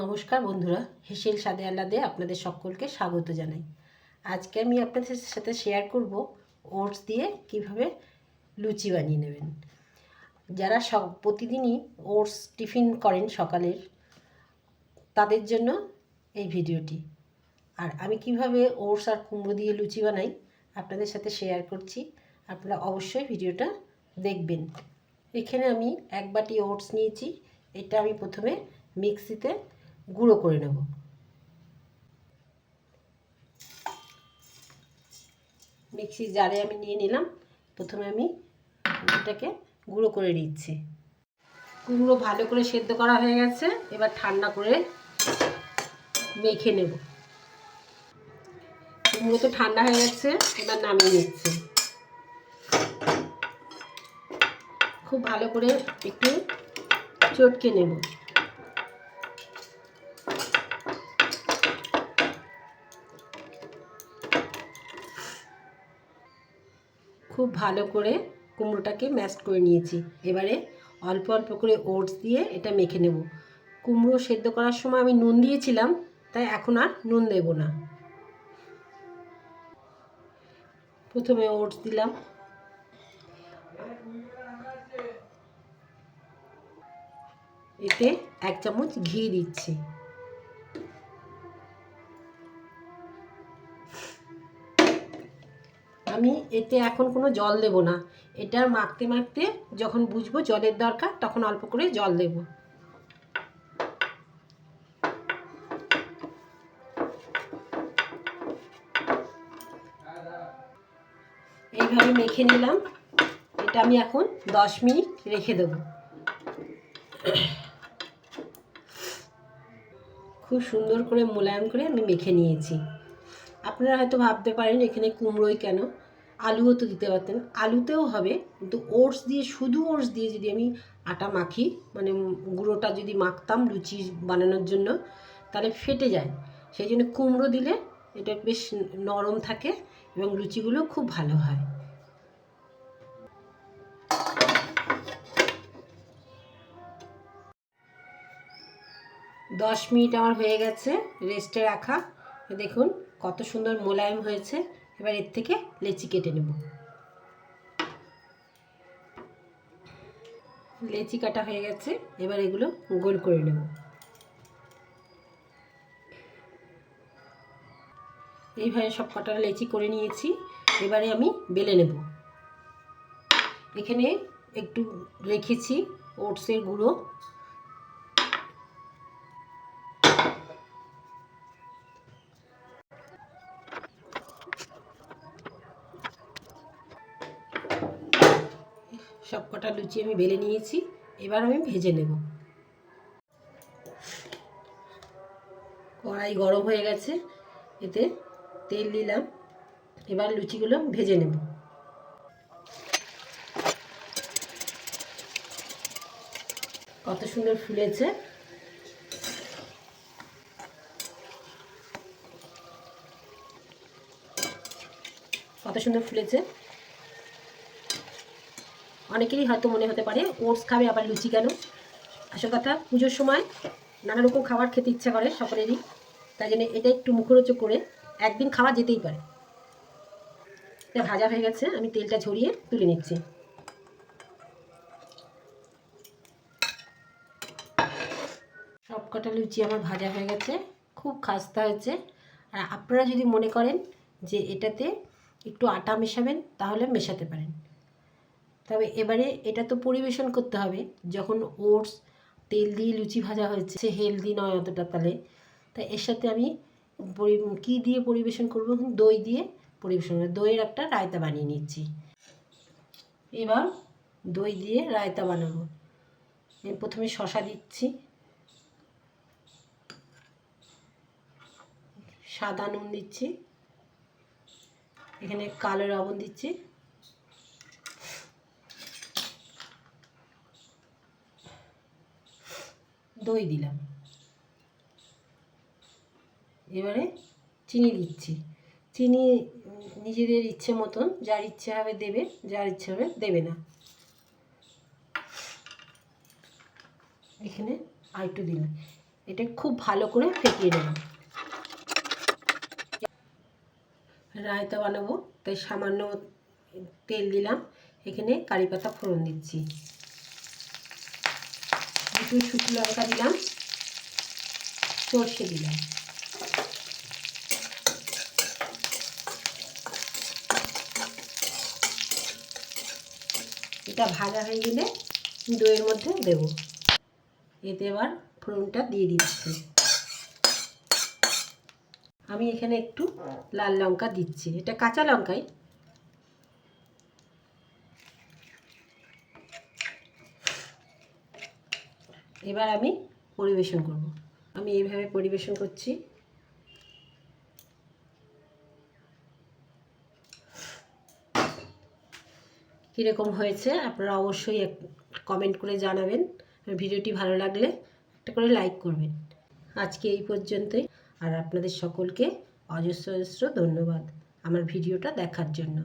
নমস্কার বন্ধুরা, হেসেল সাদে আল্লাদে আপনাদের সকলকে স্বাগত জানাই। আজকে আমি আপনাদের সাথে শেয়ার করব ওটস দিয়ে কীভাবে লুচি বানিয়ে নেবেন। যারা সব, প্রতিদিনই ওটস টিফিন করেন সকালের, তাদের জন্য এই ভিডিওটি। আর আমি কীভাবে ওটস আর কুমড়ো দিয়ে লুচি বানাই আপনাদের সাথে শেয়ার করছি, আপনারা অবশ্যই ভিডিওটা দেখবেন। এখানে আমি এক বাটি ওটস নিয়েছি, এটা আমি প্রথমে মিক্সিতে গুঁড়ো করে নেব। মিক্সির জারে আমি নিয়ে নিলাম। প্রথমে আমি এটাকে গুঁড়ো করে নিচ্ছি। কুমড়ো ভালো করে সেদ্ধ করা হয়ে গেছে। এবার ঠান্ডা করে মেখে নেব। কুমড়ো তো ঠান্ডা হয়ে গেছে, এবার নামিয়ে নিচ্ছি। খুব ভালো করে একটু চটকে নেব। খুব ভালো করে কুমড়োটাকে ম্যাশ করে নিয়েছি। এবারে অল্প অল্প করে ওটস দিয়ে এটা মেখে নেব। কুমড়ো সেদ্ধ করার সময় আমি নুন দিয়েছিলাম, তাই এখন আর নুন দেব না। প্রথমে ওটস দিলাম। এতে এক চামচ ঘি দিচ্ছি। আমি এতে এখন কোনো জল দেব না। এটা মাখতে মাখতে যখন বুঝব জলের দরকার, তখন অল্প করে জল দেব। এইভাবে মেখে নিলাম। এটা আমি এখন দশ মিনিট রেখে দেবো। খুব সুন্দর করে মোলায়েম করে আমি মেখে নিয়েছি। আপনারা হয়তো ভাবতে পারেন এখানে কুমড়োই কেন? আলুও তো দিতে পারতেন। আলুতেও হবে, কিন্তু ওটস দিয়ে, শুধু ওটস দিয়ে যদি আমি আটা মাখি মানে গুঁড়োটা যদি মাখতাম লুচি বানানোর জন্য, তাহলে ফেটে যায়। সেই জন্য কুমড়ো দিলে এটা বেশ নরম থাকে এবং লুচিগুলো খুব ভালো হয়। দশ মিনিট আমার হয়ে গেছে রেস্টে রাখা। দেখুন কত সুন্দর মোলায়েম হয়েছে, এবার এর থেকে লেচি কেটে নেব। লেচি কাটা হয়ে গেছে, এবার এগুলো গোল করে নেব। এইভাবে সব কটা লেচি করে নিয়েছি, এবারে আমি বেলে নেব। এখানে একটু রেখেছি, ওটসের গুঁড়ো। সব কটা লুচি আমি বেলে নিয়েছি, এবার আমি ভেজে নেব। কড়াই গরম হয়ে গেছে, এতে তেল দিলাম, এবার লুচিগুলো ভেজে নেব। কত সুন্দর ফুলেছে। কত সুন্দর ফুলেছে। অনেকেরই হয়তো মনে হতে পারে, ওটস খাবে, আবার লুচি কেন? আসল কথা, পুজোর সময় নানা রকম খাবার খেতে ইচ্ছা করে সকলেরই। তাই জন্য এটা একটু মুখরোচক করে একদিন খাওয়া যেতেই পারে। এটা ভাজা হয়ে গেছে, আমি তেলটা ঝরিয়ে তুলে নিচ্ছি। সব কটা লুচি আমার ভাজা হয়ে গেছে, খুব খাস্তা হয়েছে। আর আপনারা যদি মনে করেন যে এটাতে একটু আটা মেশাবেন, তাহলে মেশাতে পারেন। তবে এবারে এটা তো পরিবেশন করতে হবে। যখন ওটস, তেল দিয়ে লুচি ভাজা হয়েছে, সে হেলদি নয় অতটা তাহলে তাই এর সাথে আমি কী দিয়ে পরিবেশন করব? দই দিয়ে পরিবেশন করব দইয়ের একটা রায়তা বানিয়ে নিচ্ছি। এবার দই দিয়ে রায়তা বানাবো। প্রথমে শশা দিচ্ছি। সাদা নুন দিচ্ছি। এখানে কালো লবণ দিচ্ছি। দই দিলাম। এবারে চিনি দিচ্ছি। চিনি নিজেদের ইচ্ছে মতন, যার ইচ্ছে হবে দেবে, যার ইচ্ছে হবে দেবে না। এখানে আরেকটু দিলাম। এটা খুব ভালো করে ফেটিয়ে নেব। রায়তা বানাবো, তাই সামান্য তেল দিলাম। এখানে কারি পাতা ফোড়ন দিচ্ছি। দুটো শুকনো লঙ্কা দিলাম। সর্ষে দিলাম। এটা ভাজা হয়ে গেলে দইয়ের মধ্যে দেব। এতে এবার ফোড়নটা দিয়ে দিচ্ছি। আমি এখানে একটু লাল লঙ্কা দিচ্ছি। এটা কাঁচা লঙ্কাই। এবার আমি পরিবেশন করব। আমি এইভাবে পরিবেশন করছি। কীরকম হয়েছে আপনারা অবশ্যই এক কমেন্ট করে জানাবেন। ভিডিওটি ভালো লাগলে একটা করে লাইক করবেন। আজকে এই পর্যন্তই। আর আপনাদের সকলকে অজস্র অজস্র ধন্যবাদ আমার ভিডিওটা দেখার জন্য।